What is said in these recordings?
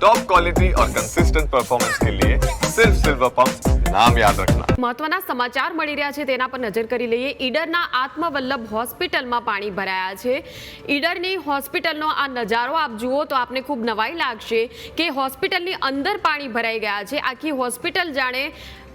Top quality और consistent performance के लिए सिर्फ सिल्वर पंप नाम याद रखना મહત્વના સમાચાર મળી રહ્યા છે તેના પર નજર કરી લઈએ ઈડરના આત્મવલ્લભ હોસ્પિટલમાં પાણી ભરાયા છે ઈડરની હોસ્પિટલનો આ નજારો આપ જુઓ તો આપને ખૂબ નવાઈ લાગશે કે હોસ્પિટલની અંદર પાણી ભરાઈ ગયા છે આખી હોસ્પિટલ જાણે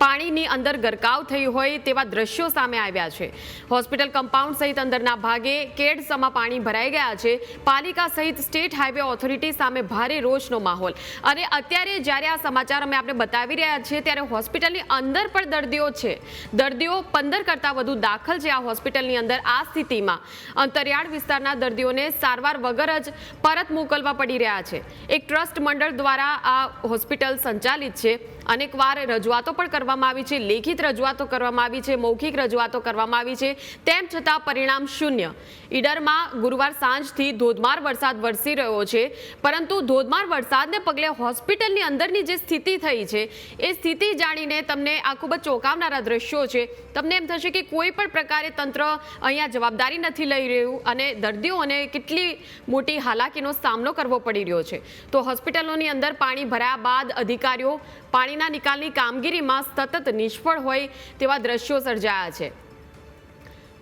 પાણીની અંદર ગરકાવ થઈ હોય તેવા દ્રશ્યો સામે આવ્યા છે. હોસ્પિટલ કમ્પાઉન્ડ સહિત અંદરના ભાગે કેડસમાં પાણી ભરાઈ ગયા છે. પાલિકા સહિત સ્ટેટ હાઈવે ઓથોરિટી સામે ભારે રોષનો માહોલ. અને અત્યારે જ્યારે આ સમાચાર અમે આપણે બતાવી રહ્યા છીએ, ત્યારે હોસ્પિટલની અંદર પણ દર્દીઓ છે. દર્દીઓ પંદર કરતાં વધુ દાખલ છે આ હોસ્પિટલની અંદર આ સ્થિતિમાં. અંતરિયાળ વિસ્તારના દર્દીઓને સારવાર વગર જ પરત મોકલવા પડી રહ્યા છે. એક ટ્રસ્ટ મંડળ દ્વારા આ હોસ્પિટલ સંચાલિત છે. અનેકવાર રજૂઆતો પણ કરવામાં આવી છે, લેખિત રજૂઆતો કરવામાં આવી છે, મૌખિક રજૂઆતો કરવામાં આવી છે. તેમ છતાં પરિણામ શૂન્ય. ઈડરમાં ગુરુવાર સાંજથી ધોધમાર વરસાદ વરસી રહ્યો છે, પરંતુ ધોધમાર વરસાદને પગલે હોસ્પિટલની અંદરની જે સ્થિતિ થઈ છે, એ સ્થિતિ જાણીને તમને આ ખૂબ જ ચોંકાવનારા દ્રશ્યો છે. તમને એમ થશે કે કોઈ પણ પ્રકારે તંત્ર અહીંયા જવાબદારી નથી લઈ રહ્યું અને દર્દીઓને કેટલી મોટી હાલાકીનો સામનો કરવો પડી રહ્યો છે. તો હોસ્પિટલોની અંદર પાણી ભરાયા બાદ અધિકારીઓ પાણીના નિકાલની કામગીરીમાં સતત નિષ્ફળ હોય તેવા દ્રશ્યો સર્જાયા છે.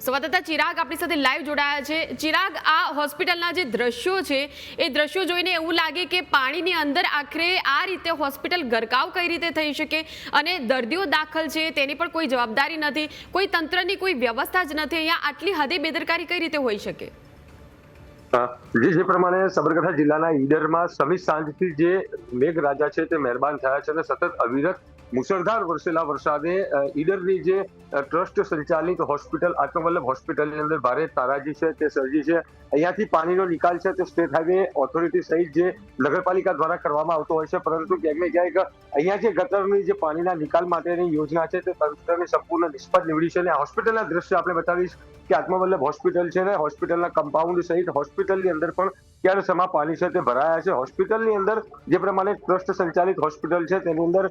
સંવાદદાતા ચિરાગ આપણી સાથે લાઈવ જોડાયા છે. ચિરાગ, આ હોસ્પિટલના જે દ્રશ્યો છે, એ દ્રશ્યો જોઈને એવું લાગે કે પાણીની અંદર આખરે આ રીતે હોસ્પિટલ ગરકાવ કઈ રીતે થઈ શકે અને દર્દીઓ દાખલ છે તેની પણ કોઈ જવાબદારી નથી, કોઈ તંત્રની કોઈ વ્યવસ્થા જ નથી, અહીંયા આટલી હદે બેદરકારી કઈ રીતે હોઈ શકે? જે જે પ્રમાણે સાબરકાંઠા જિલ્લાના ઈડરમાં સમી સાંજથી જે મેઘરાજા છે તે મહેરબાન થયા છે અને સતત અવિરત મુસળધાર વરસેલા વરસાદે ઈડરની જે ટ્રસ્ટ સંચાલિત હોસ્પિટલ, આત્મવલ્લભ હોસ્પિટલની અંદર ભારે તારાજી છે, તે સર્જી છે. અહીંયાથી પાણીનો નિકાલ છે, તે સ્ટેટ હાઈવે ઓથોરિટી સહિત જે નગરપાલિકા દ્વારા કરવામાં આવતો હોય છે. પરંતુ ક્યાંક ને ક્યાંક અહીંયા જે ગટરની જે પાણીના નિકાલ માટેની યોજના છે, તે તંત્રની સંપૂર્ણ નિષ્ફળ નીવડી છે. અને હોસ્પિટલના દ્રશ્ય આપણે બતાવીશ કે આત્મવલ્લભ હોસ્પિટલ છે ને, હોસ્પિટલના કમ્પાઉન્ડ સહિત હોસ્પિટલની અંદર પણ ક્યારે સમા પાણી છે તે ભરાયા છે. હોસ્પિટલની અંદર જે પ્રમાણે ટ્રસ્ટ સંચાલિત હોસ્પિટલ છે, તેની અંદર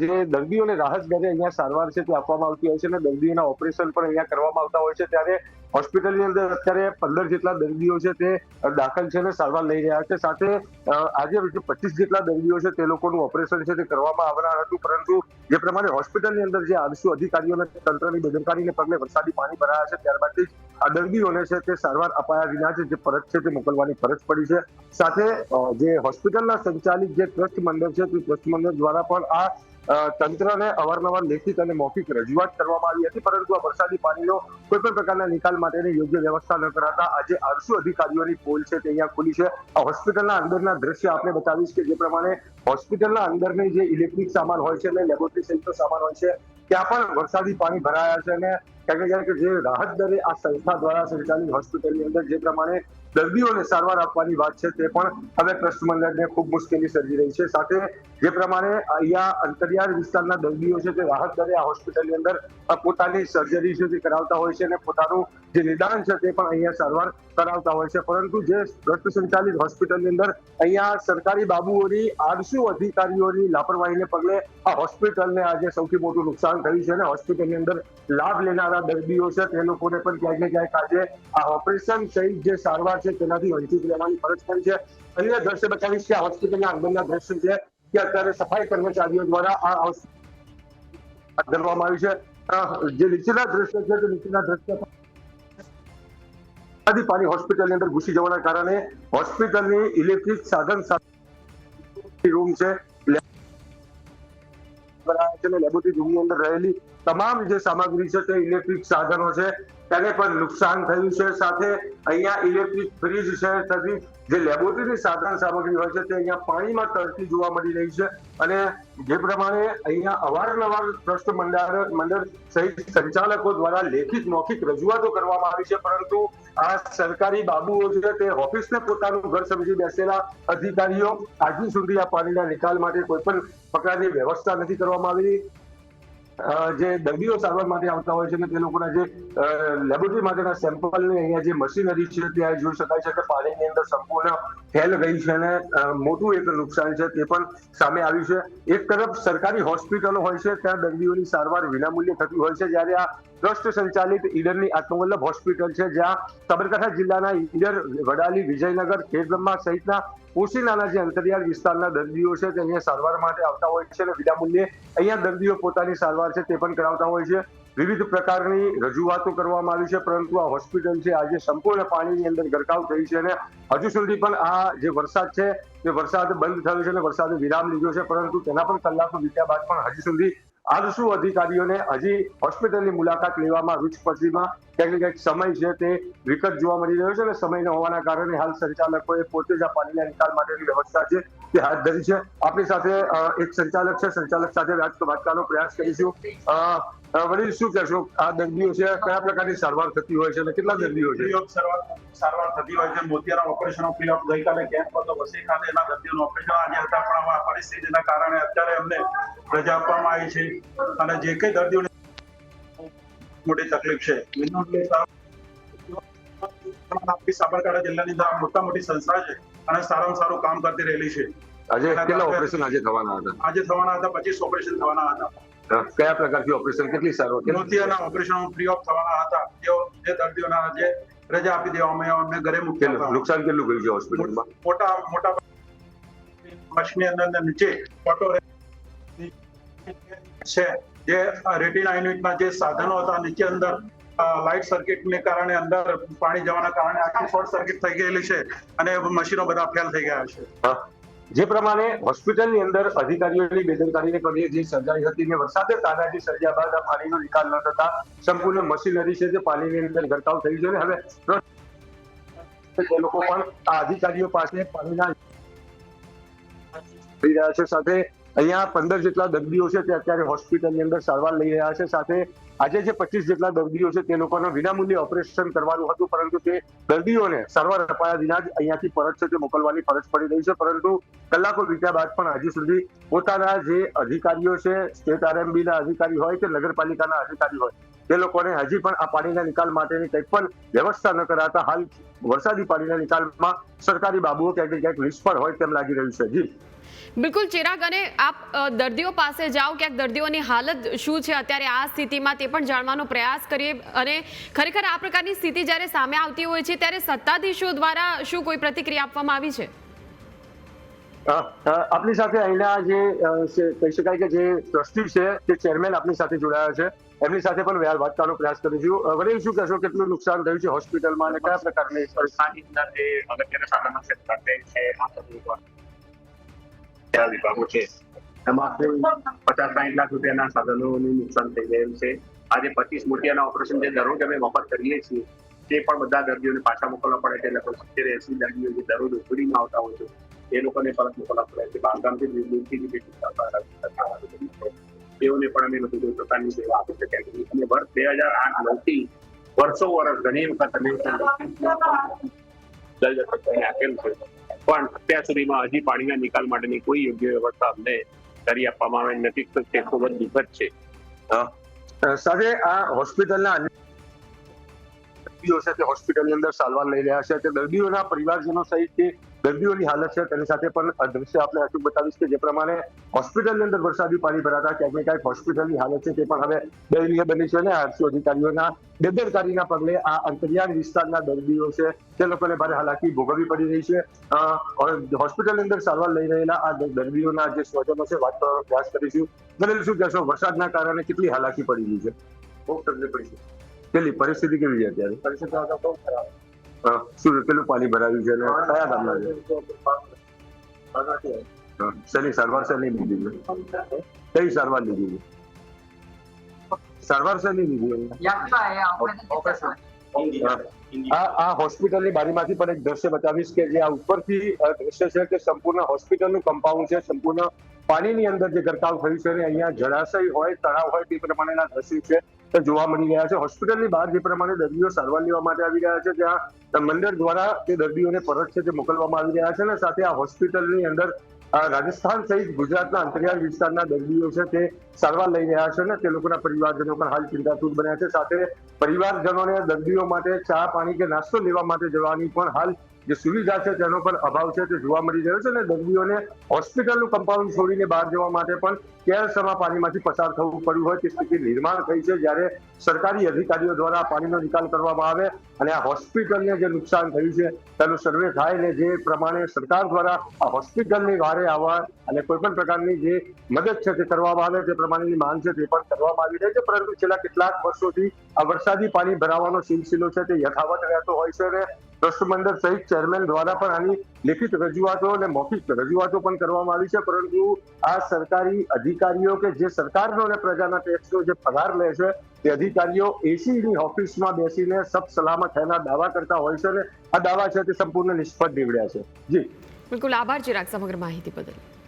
જે દર્દીઓને રાહત દરે અહીંયા સારવાર છે તે આપવામાં આવતી હોય છે અને દર્દીઓના ઓપરેશન પણ અહીંયા કરવામાં આવતા હોય છે. ત્યારે હોસ્પિટલની અંદર અત્યારે પંદર જેટલા દર્દીઓ છે તે દાખલ છે અને સારવાર લઈ રહ્યા છે. સાથે આજે પચીસ જેટલા દર્દીઓ છે તે લોકોનું ઓપરેશન છે તે કરવામાં આવનાર હતું. પરંતુ જે પ્રમાણે હોસ્પિટલની અંદર જે આરસુ અધિકારીઓને તંત્રની બેદરકારીને પગલે વરસાદી પાણી ભરાયા છે ત્યારબાદથી આ દર્દીઓને છે તે સારવાર અપાયા વિના જ જે પરત છે તે મોકલવાની ફરજ પડી છે. સાથે જે હોસ્પિટલના સંચાલિત જે ટ્રસ્ટ મંડળ છે, તે ટ્રસ્ટ મંડળ દ્વારા પણ આ તંત્રને અવારનવાર લેખિત અને મૌખિક રજૂઆત કરવામાં આવી હતી, પરંતુ આ વરસાદી પાણીનો કોઈ પણ પ્રકારના નિકાલ માટેની યોગ્ય વ્યવસ્થા ન કરાતા આજે આરસુ અધિકારીઓની પોલ છે તે અહીંયા ખુલી છે. આ હોસ્પિટલના અંદરના દ્રશ્ય આપણે બતાવીશ કે જે પ્રમાણે હોસ્પિટલના અંદરની જે ઇલેક્ટ્રિક સામાન હોય છે અને લેબોરેટરી સહિતનો સામાન હોય છે, ત્યાં પણ વરસાદી પાણી ભરાયા છે અને ને ક્યાંક જે રાહત દરે આ સંસ્થા દ્વારા સંચાલિત હોસ્પિટલની અંદર જે પ્રમાણે દર્દીઓને સારવાર આપવાની વાત છે તે પણ હવે ટ્રસ્ટ મંડળને ખૂબ મુશ્કેલી સર્જી રહી છે. સાથે જે પ્રમાણે અહીંયા અંતરિયાળ વિસ્તારના દર્દીઓ છે તે રાહત દરે આ હોસ્પિટલની અંદર પોતાની સર્જરી છે તે કરાવતા હોય છે અને પોતાનું જે નિદાન છે તે પણ અહીંયા સારવાર કરાવતા હોય છે. પરંતુ જે ટ્રસ્ટ સંચાલિત હોસ્પિટલની અંદર અહીંયા સરકારી બાબુઓની આરસુ અધિકારીઓની લાપરવાહીને પગલે આ હોસ્પિટલને આજે સૌથી મોટું નુકસાન થયું છે અને હોસ્પિટલની અંદર લાભ લેનારા દર્દીઓ છે તે લોકોને પણ ક્યાંક ને ક્યાંક આજે આ ઓપરેશન સહિત જે સારવાર છે તેનાથી વંચિત રહેવાની ફરજ પડી છે. અન્ય દ્રશ્ય બતાવીશ કે આ હોસ્પિટલના અંદરના દ્રશ્ય છે કે અત્યારે સફાઈ કર્મચારીઓ દ્વારા આ હાથ ધરવામાં આવ્યું છે. અ, જે નીચેના દ્રશ્ય છે તે નીચેના દ્રશ્ય વરસાદી પાણી હોસ્પિટલની અંદર ઘૂસી જવાના કારણે હોસ્પિટલની ઇલેક્ટ્રિક સાધન સાથે રૂમ છે. બનાવ્યા છે અને લેબોરેટરી રૂમની અંદર રહેલી તમામ જે સામગ્રી છે તે ઇલેક્ટ્રિક સાધનો છે. તેને પણ નુકસાન થયું છે. સાથે અહીંયા ઇલેક્ટ્રિક ફ્રીજ છે તથા જે લેબોરેટરીની સાધન સામગ્રી હોય છે તે અહીંયા પાણીમાં તરતી જોવા મળી રહી છે અને જે પ્રમાણે અહીંયા અવારનવાર ટ્રસ્ટ મંડળ મંડળ સહિત સંચાલકો દ્વારા લેખિત મૌખિક રજૂઆતો કરવામાં આવી છે. પરંતુ આ સરકારી બાબુઓ છે તે ઓફિસને પોતાનું ઘર સમજી બેસેલા અધિકારીઓ, આજુ સુધી આ પાણીના નિકાલ માટે કોઈ પણ પ્રકારની વ્યવસ્થા નથી કરવામાં આવી. જે દર્દીઓ સારવાર માટે આવતા હોય છે અને તે લોકોના જે લેબોરેટરી માટેના સેમ્પલની અહીંયા જે મશીનરી છે ત્યાં જોઈ શકાય છે કે પાણીની અંદર સંપૂર્ણ ફેલ ગઈ છે અને મોટું એક નુકસાન છે તે પણ સામે આવ્યું છે. એક તરફ સરકારી હોસ્પિટલો હોય છે, ત્યાં દર્દીઓની સારવાર વિનામૂલ્યે થતી હોય છે. જ્યારે આ ટ્રસ્ટ સંચાલિત ઈડરની આત્મવલ્લભ હોસ્પિટલ છે, જ્યાં સાબરકાંઠા જિલ્લાના ઈડર વડાલી, વિજયનગર, ખેડબ્રહ્મા સહિતના ઓશીનાના જે અંતરિયાળ વિસ્તારના દર્દીઓ છે, તે અહીંયા સારવાર માટે આવતા હોય છે અને વિનામૂલ્યે અહીંયા દર્દીઓ પોતાની સારવાર છે, તે પણ કરાવતા હોય છે. વિવિધ પ્રકારની રજૂઆતો કરવામાં આવી છે, પરંતુ આ હોસ્પિટલ છે, આજે સંપૂર્ણ પાણીની અંદર ગરકાવ થઈ છે અને હજુ સુધી પણ આ જે વરસાદ છે, તે વરસાદ બંધ થયો છે અને વરસાદે વિરામ લીધો છે, પરંતુ તેના પણ કલાકો વીત્યા બાદ પણ હજુ સુધી આરસુ અધિકારીઓને હજી હોસ્પિટલની મુલાકાત લેવામાં પટ્ટીમાં ક્યાંક ને સમય છે તે વિકટ જોવા મળી રહ્યો છે અને સમય ન હોવાના કારણે હાલ સંચાલકોએ પોતે જ આ પાણીના નિકાલ માટેની વ્યવસ્થા છે. તે છે. આપણી સાથે એક સંચાલક છે. સંચાલક સાથે વાત વાત કરવાનો પ્રયાસ કરીશું. વડીલ શું કહેશો? આ દર્દીઓ છે, કયા પ્રકારની સારવાર થતી હોય છે અને કેટલા દર્દીઓ છે? સારવાર થતી હોય છે. મોતિયાના ઓપરેશન ઓફ ફિલઅપ ગઈકાલે કેમ્પ હતો. વસઈ ખાતે એના દર્દીઓનું ઓપરેશન આજે હતા. પણ આ પરિસ્થિતિના કારણે અત્યારે અમને રજા આપવામાં આવી છે. અને જે કઈ દર્દીઓને મોટી તકલીફ છે. આપણી સાબરકાંઠા જિલ્લાની અંદર મોટા મોટી સંસ્થા છે અને સારામાં સારું કામ કરતી રહેલી છે. આજે કેટલા ઓપરેશન આજે થવાના હતા? આજે થવાના હતા પચીસ ઓપરેશન થવાના હતા. કયા પ્રકારથી ઓપરેશન? કેટલી સારવાર મોતિયાના ઓપરેશન ફ્રી ઓફ થવાના હતા. જે દર્દીઓના આજે રજા આપી દેવામાં અમને ઘરે મૂકી નુકસાન કેટલું ગયું છે હોસ્પિટલમાં મોટા મોટા મશીનની અંદર નીચે ફોટો છે. જે રેટિના યુનિટના જે સાધનો હતા નીચે અંદર લાઇટ સર્કિટને કારણે અંદર પાણી જવાના કારણે આખી શોર્ટ સર્કિટ થઈ ગયેલી છે અને મશીનો બધા ફેલ થઈ ગયા છે. જે પ્રમાણે હોસ્પિટલની અંદર અધિકારીઓની બેદરકારીને પગલે જે સર્જાઈ હતી ને વરસાદે તાનાજી સર્જ્યા બાદ આ પાણીનો નિકાલ ન થતા સંપૂર્ણ મશીનરી છે તે પાણીની અંદર ગરકાવ થઈ છે અને હવે તે લોકો પણ આ અધિકારીઓ પાસે પાણીના થઈ રહ્યા છે સાથે અહીંયા પંદર જેટલા દર્દીઓ છે તે અત્યારે હોસ્પિટલની અંદર સારવાર લઈ રહ્યા છે. સાથે આજે જે પચીસ જેટલા દર્દીઓ છે તે લોકોને વિનામૂલ્યે ઓપરેશન કરવાનું હતું, પરંતુ તે દર્દીઓને સારવાર અપાયા વિના જ અહીંયાથી પરત છે તે મોકલવાની ફરજ પડી રહી છે. પરંતુ કલાકો વીત્યા બાદ પણ હજી સુધી પોતાના જે અધિકારીઓ છે, સ્ટેટ આરએમબી ના અધિકારી હોય કે નગરપાલિકાના અધિકારી હોય તે લોકોને હજી પણ આ પાણીના નિકાલ માટેની કંઈ પણ વ્યવસ્થા ન કરાતા હાલ વરસાદી પાણીના નિકાલમાં સરકારી બાબુઓ ક્યાંક ક્યાંક નિષ્ફળ હોય તેમ લાગી રહ્યું છે. જી. બિલકુલ, ચિરાગ, અને આપ દર્દીઓ પાસે જાઓ ક્યાંક દર્દીઓની હાલત શું છે અત્યારે આ સ્થિતિમાં તે પણ જાણવાનો પ્રયાસ કરીએ. અને ખરેખર આ પ્રકારની સ્થિતિ જ્યારે સામે આવતી હોય છે, ત્યારે સત્તાધીશો દ્વારા શું કોઈ પ્રતિક્રિયા આપવામાં આવી છે? આપની સાથે અહીંના જે કહી શકાય કે જે ટ્રસ્ટી છે તે ચેરમેન આપની સાથે જોડાયા છે, એમની સાથે પણ વ્યાજ વાત કરવાનો પ્રયાસ કરીશું વડીલ શું કહેશો? કેટલું નુકસાન થયું છે હોસ્પિટલમાં અને કયા પ્રકારની પરેશાની અગત્યના છે કન્ટેન્ટ છે આ વિભાગો છે, એમાં પચાસ સાઠ લાખ રૂપિયાના સાધનોનું નુકસાન થઈ ગયેલું છે. આજે પચીસ મોતિયાના ઓપરેશન જે દરરોજ અમે મફત કરીએ છીએ, તે પણ બધા દર્દીઓને પાછા મોકલવા પડે છે. લગભગ સિત્તેર એસી દર્દીઓ જે દરરોજ ઓપીડીમાં આવતા હોય છે. એ લોકોને પણ અત્યાર સુધીમાં હજી પાણીના નિકાલ માટેની કોઈ યોગ્ય વ્યવસ્થા અમને કરી આપવામાં આવી નથી. તો તે ખૂબ જ દુઃખદ છે. સાથે આ હોસ્પિટલના દર્દીઓ છે હોસ્પિટલની અંદર સારવાર લઈ રહ્યા છે. તે દર્દીઓના પરિવારજનો સહિત દર્દીઓની હાલત છે. તેની સાથે પણ દ્રશ્ય આપણે અચૂક બતાવીશ કે જે પ્રમાણે હોસ્પિટલની અંદર વરસાદી પાણી ભરાતા ક્યાંક ને ક્યાંક હોસ્પિટલની હાલત છે તે પણ હવે દયનીય બની છે અને આરસી અધિકારીઓના બેદરકારીના પગલે આ અંતરિયાળ વિસ્તારના દર્દીઓ છે તે લોકોને ભારે હાલાકી ભોગવવી પડી રહી છે. હોસ્પિટલની અંદર સારવાર લઈ રહેલા આ દર્દીઓના જે સ્વજનો છે વાત કરવાનો પ્રયાસ કરીશું. મને શું કહેશો વરસાદના કારણે કેટલી હાલાકી પડી રહી છે. બહુ તકલીફ પડી છે. કેટલી? પરિસ્થિતિ કેવી છે અત્યારે? પરિસ્થિતિ બહુ ખરાબ. શું કેટલું પાણી ભરાયું છે કયા ગામના છે? શેની સારવાર શેની લીધી કઈ સારવાર લીધી સારવાર શેની લીધી. આ હોસ્પિટલની બારીમાંથી પણ એક દ્રશ્ય બતાવીશ કે જે આ ઉપરથી દ્રશ્ય છે કે સંપૂર્ણ હોસ્પિટલનું કમ્પાઉન્ડ છે, સંપૂર્ણ પાણીની અંદર જે ગરકાવ થયું છે ને અહીંયા જળાશય હોય, તળાવ હોય, તે પ્રમાણેના દ્રશ્યો છે. જોવા મળી રહ્યા છે. હોસ્પિટલની બહાર જે પ્રમાણે દર્દીઓ સારવાર લેવા માટે આવી રહ્યા છે ત્યાં મંડળ દ્વારા તે દર્દીઓને પરત છે તે મોકલવામાં આવી રહ્યા છે અને સાથે આ હોસ્પિટલની અંદર રાજસ્થાન સહિત ગુજરાતના અંતરિયાળ વિસ્તારના દર્દીઓ છે તે સારવાર લઈ રહ્યા છે અને તે લોકોના પરિવારજનો પણ હાલ ચિંતાતુર બન્યા છે. સાથે પરિવારજનોને દર્દીઓ માટે ચા, પાણી કે નાસ્તો લેવા માટે જવાની પણ હાલ જે સુવિધા છે તેનો પણ અભાવ છે, તે જોવા મળી રહ્યો છે અને દર્દીઓને હોસ્પિટલનું કમ્પાઉન્ડ છોડીને બહાર જવા માટે પણ કેરસમા પાણીમાંથી પસાર થવું પડ્યું હોય તે સ્થિતિ નિર્માણ થઈ છે જ્યારે સરકારી અધિકારીઓ દ્વારા પાણીનો નિકાલ કરવામાં આવે અને આ હોસ્પિટલને જે નુકસાન થયું છે, તેનું સર્વે થાય ને જે પ્રમાણે સરકાર દ્વારા આ હોસ્પિટલની વારે આવવા અને કોઈ પણ પ્રકારની જે મદદ છે તે કરવામાં આવે, તે પ્રમાણેની માંગ છે તે પણ કરવામાં આવી રહી છે, પરંતુ છેલ્લા કેટલાક વર્ષોથી આ વરસાદી પાણી ભરાવાનો સિલસિલો છે તે યથાવત રહેતો હોય છે અને ટ્રસ્ટ સહિત ચેરમેન દ્વારા પણ આની લેખિત રજૂઆતો અને મૌખિક રજૂઆતો પણ કરવામાં આવી છે. પરંતુ આ સરકારી અધિકારીઓ કે જે સરકારનો અને પ્રજાના ટેક્સનો જે પગાર લે છે, તે અધિકારીઓ એસીની ઓફિસમાં બેસીને સબ સલામત થયાના દાવા કરતા હોય છે અને આ દાવા છે તે સંપૂર્ણ નિષ્ફળ નીવડ્યા છે. જી. બિલકુલ આભાર ચિરાગ સમગ્ર માહિતી બદલ.